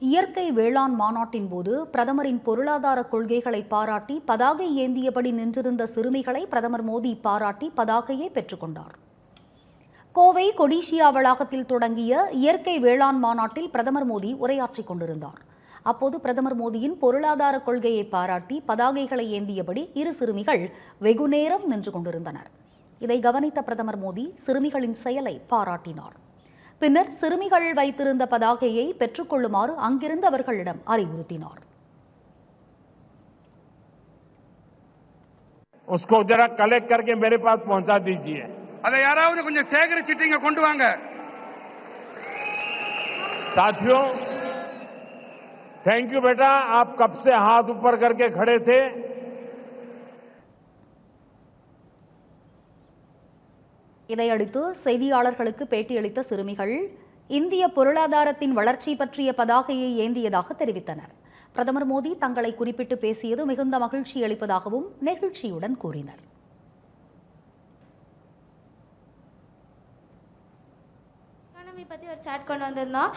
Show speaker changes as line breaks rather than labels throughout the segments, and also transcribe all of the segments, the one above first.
இயற்கை வேளாண் மாநாட்டின் போது பிரதமரின் பொருளாதார கொள்கைகளை பாராட்டி பதாகை ஏந்தியபடி நின்றிருந்த சிறுமிகளை பிரதமர் மோடி பாராட்டி பதாகையை பெற்றுக்கொண்டார் கோவை கொடிஷியா வளாகத்தில் தொடங்கிய இயற்கை வேளாண் மாநாட்டில் பிரதமர் மோடி உரையாற்றிக் கொண்டிருந்தார். அப்போது பிரதமர் மோடியின் பொருளாதார கொள்கையை பாராட்டி பதாகைகளை ஏந்தியபடி இரு சிறுமிகள் வெகுநேரம் நின்று கொண்டிருந்தனர். இதை கவனித்த பிரதமர் மோடி சிறுமிகளின் செயலை பாராட்டினார். பின்னர் சிறுமிகள் வைத்திருந்த பதாகையை பெற்றுக்கொள்ளுமாறு அங்கிருந்தவர்களிடம் அறிவுறுத்தினார்
उसको जरा कलेक्ट करके मेरे पास पहुंचा दीजिए
அதை யாராவது கொஞ்சம் சேகரிச்சுட்டு இங்க கொண்டு வாங்க
साथियों थैंक यू बेटा आप कब से हाथ ऊपर करके खड़े थे
இதையடுத்து செய்தியாளர்களுக்கு பேட்டியளித்த சிறுமிகள் இந்திய பொருளாதாரத்தின் வளர்ச்சி பற்றிய பதாகையை ஏந்தியதாக தெரிவித்தனர். பிரதமர் மோடி தங்களை குறிப்பிட்டு பேசியது மிகுந்த மகிழ்ச்சி அளிப்பதாகவும் நெகிழ்ச்சியுடன் கூறினர்.
எக்கானமி பற்றி ஒரு சாட் கொண்டு வந்திருந்தோம்.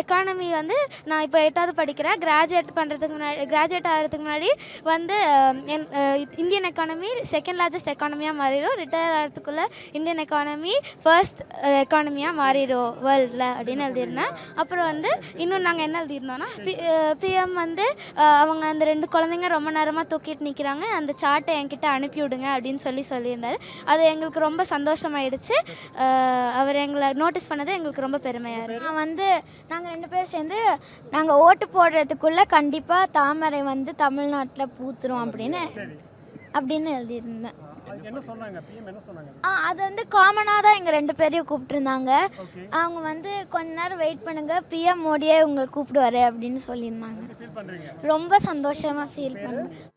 எக்கானமி வந்து நான் இப்போ எட்டாவது படிக்கிறேன். கிராஜுவேட் பண்ணுறதுக்கு முன்னாடி கிராஜுவேட் ஆகிறதுக்கு முன்னாடி வந்து என் இந்தியன் எக்கானமி செகண்ட் லார்ஜஸ்ட் எக்கானமியாக மாறிடும் ரிட்டையர் ஆகிறதுக்குள்ளே இந்தியன் எக்கானமி ஃபர்ஸ்ட் எக்கானமியாக மாறிடும் வேர்ல்டில் அப்படின்னு எழுதியிருந்தேன். அப்புறம் வந்து இன்னும் நாங்கள் என்ன எழுதியிருந்தோம்னா பிஎம் வந்து அவங்க அந்த ரெண்டு குழந்தைங்க ரொம்ப நேரமாக தூக்கிட்டு நிற்கிறாங்க அந்த சார்ட்டை என்கிட்ட அனுப்பி விடுங்க அப்படின்னு சொல்லி சொல்லியிருந்தாரு. அது எங்களுக்கு ரொம்ப சந்தோஷமாயிடுச்சு. அவர் எங்களை நோட்டீஸ் பண்ணது எங்களுக்கு ரொம்ப பெருமையாக இருக்கு.
நான் வந்து நாங்கள் ரெண்டு பேரும் சேர்ந்து நாங்கள் ஓட்டு போடுறதுக்குள்ளே கண்டிப்பாக தாமரை வந்து தமிழ்நாட்டில் பூத்துரும் அப்படின்னு அப்படின்னு எழுதியிருந்தேன். ஆ அது வந்து காமனாக தான் எங்கள் ரெண்டு பேரையும் கூப்பிட்டுருந்தாங்க. அவங்க வந்து கொஞ்ச நேரம் வெயிட் பண்ணுங்க பிஎம் மோடியே உங்களை கூப்பிடுவாரு அப்படின்னு சொல்லியிருந்தாங்க. ரொம்ப சந்தோஷமாக ஃபீல் பண்ணேன்.